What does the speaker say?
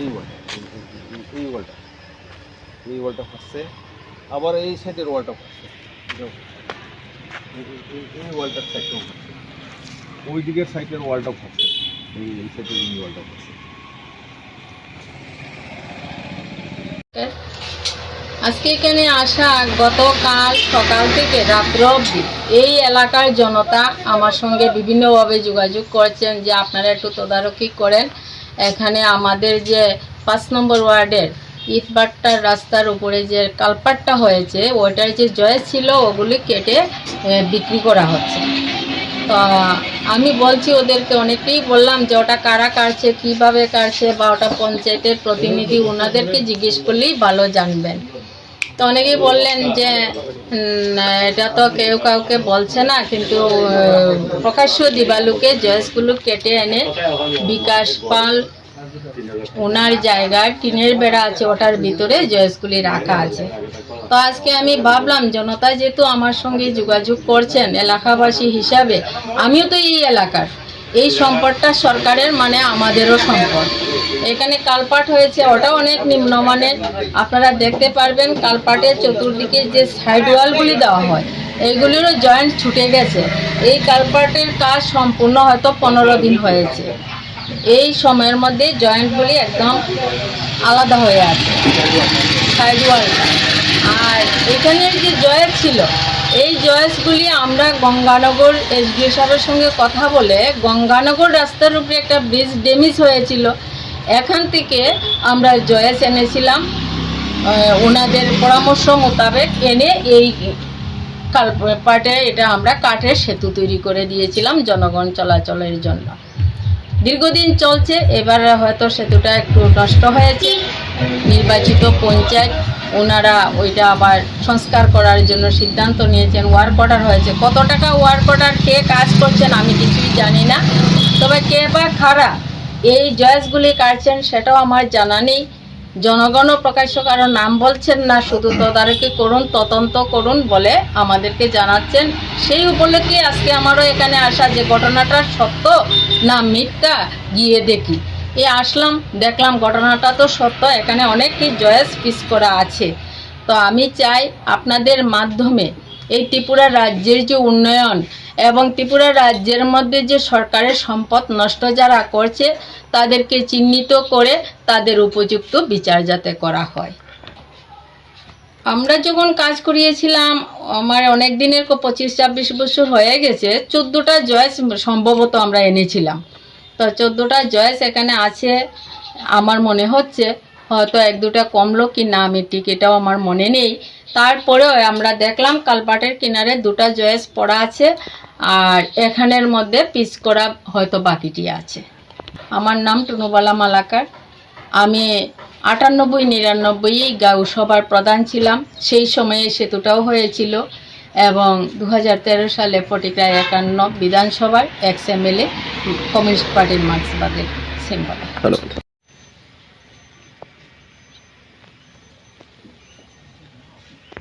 এই ওয়ালটা এই ওয়ালটা। এই ওয়ালটা ফাঁসছে, আবার এই সাইডের ওয়ালটা ফাঁসছে। এই- ওয়ালটার সাইডটাও ফাঁসছে। ওই দিকের সাইডের ওয়ালটাও ফাঁসছে। এই এই সাইডের এই ওয়ালটা ফাঁসছে। আজকে এখানে আসা গতকাল সকাল থেকে রাত্র অবধি এই এলাকার জনতা আমার সঙ্গে বিভিন্নভাবে যোগাযোগ করছেন যে আপনারা একটু তদারকি করেন। এখানে আমাদের যে পাঁচ নম্বর ওয়ার্ডের ইটবাট্টার রাস্তার উপরে যে কালপাটটা হয়েছে, ওইটার যে জয় ছিল, ওগুলি কেটে বিক্রি করা হচ্ছে। তো আমি বলছি ওদেরকে অনেকেই বললাম যে ওটা কারা কাটছে, কীভাবে কাটছে বা ওটা পঞ্চায়েতের প্রতিনিধি ওনাদেরকে জিজ্ঞেস করলেই ভালো জানবেন। তো অনেকেই বললেন যে এটা তো কেউ কাউকে বলছে না, কিন্তু প্রকাশ্য দিবালুকে জয়েসগুলো কেটে এনে বিকাশ পাল ওনার জায়গায় টিনের বেড়া আছে, ওটার ভিতরে জয়েসগুলি রাখা আছে। তো আজকে আমি ভাবলাম, জনতা যেহেতু আমার সঙ্গে যোগাযোগ করছেন এলাকাবাসী হিসাবে, আমিও তো এই এলাকার। এই সম্পদটা সরকারের মানে আমাদেরও সম্পদ। এখানে কালপাট হয়েছে, ওটাও অনেক নিম্নমানের। আপনারা দেখতে পারবেন, কালপাটের চতুর্দিকে যে সাইড ওয়ালগুলি দেওয়া হয়, এইগুলিরও জয়েন্ট ছুটে গেছে। এই কালপাটের কাজ সম্পূর্ণ হয়তো পনেরো দিন হয়েছে। এই সময়ের মধ্যে জয়েন্টগুলি একদম আলাদা হয়ে আছে। সাইড ওয়ালটা আর এখানের যে জয়েন্ট ছিল এই জয়েসগুলি আমরা গঙ্গানগর এসডিও সাহেবের সঙ্গে কথা বলে গঙ্গানগর রাস্তার উপরে একটা ব্রিজ ড্যামেজ হয়েছিল। এখান থেকে আমরা জয়েস এনেছিলাম। ওনাদের পরামর্শ মোতাবেক এনে এই কালপাটে এটা আমরা কাঠের সেতু তৈরি করে দিয়েছিলাম জনগণ চলাচলের জন্য। দীর্ঘদিন চলছে, এবার হয়তো সেতুটা একটু নষ্ট হয়েছে। নির্বাচিত পঞ্চায়েত ওনারা ওইটা আবার সংস্কার করার জন্য সিদ্ধান্ত নিয়েছেন, ওয়ার্ক অর্ডার হয়েছে। কত টাকা ওয়ার্ক অর্ডার, কে কাজ করছেন আমি কিছুই জানি না। তবে কে বা খারা এই জয়েসগুলি কাটছেন সেটাও আমার জানা নেই। জনগণও প্রকাশ্য কারও নাম বলছেন না, শুধু তদারকি করুন, তদন্ত করুন বলে আমাদেরকে জানাচ্ছেন। সেই উপলক্ষে আজকে আমারও এখানে আসা যে ঘটনাটা সত্য না মিথ্যা, গিয়ে দেখি। এ আসলাম, দেখলাম ঘটনাটা তো সত্য, এখানে অনেকই জয়েস পিস করা আছে। তো আমি চাই আপনাদের মাধ্যমে এই ত্রিপুরা রাজ্যের যে উন্নয়ন এবং ত্রিপুরা রাজ্যের মধ্যে যে সরকারের সম্পদ নষ্ট যারা করছে, তাদেরকে চিহ্নিত করে তাদের উপযুক্ত বিচার যাতে করা হয়। আমরা যখন কাজ করিয়েছিলাম, আমার অনেক দিনের পঁচিশ ছাব্বিশ বছর হয়ে গেছে, চোদ্দোটা জয়েস সম্ভবত আমরা এনেছিলাম। তো চোদ্দোটা জয়েস এখানে আছে। আমার মনে হচ্ছে হয়তো এক দুটা কমলো কি না আমি এটাও আমার মনে নেই। তারপরেও আমরা দেখলাম কালপাটের কিনারে দুটা জয়েস পড়া আছে, আর এখানের মধ্যে পিস করা হয়তো বাকিটি আছে। আমার নাম টুনুবালা মালাকার। আমি আটানব্বই, নিরানব্বই গাঁও সভার প্রধান ছিলাম। সেই সময়ে সেতুটাও হয়েছিল এবং দু হাজার তেরো সালে ফটিকা একান্ন বিধানসভার ex M L A communist পার্টির মার্ক্সবাদের সিম্বল ধন্যবাদ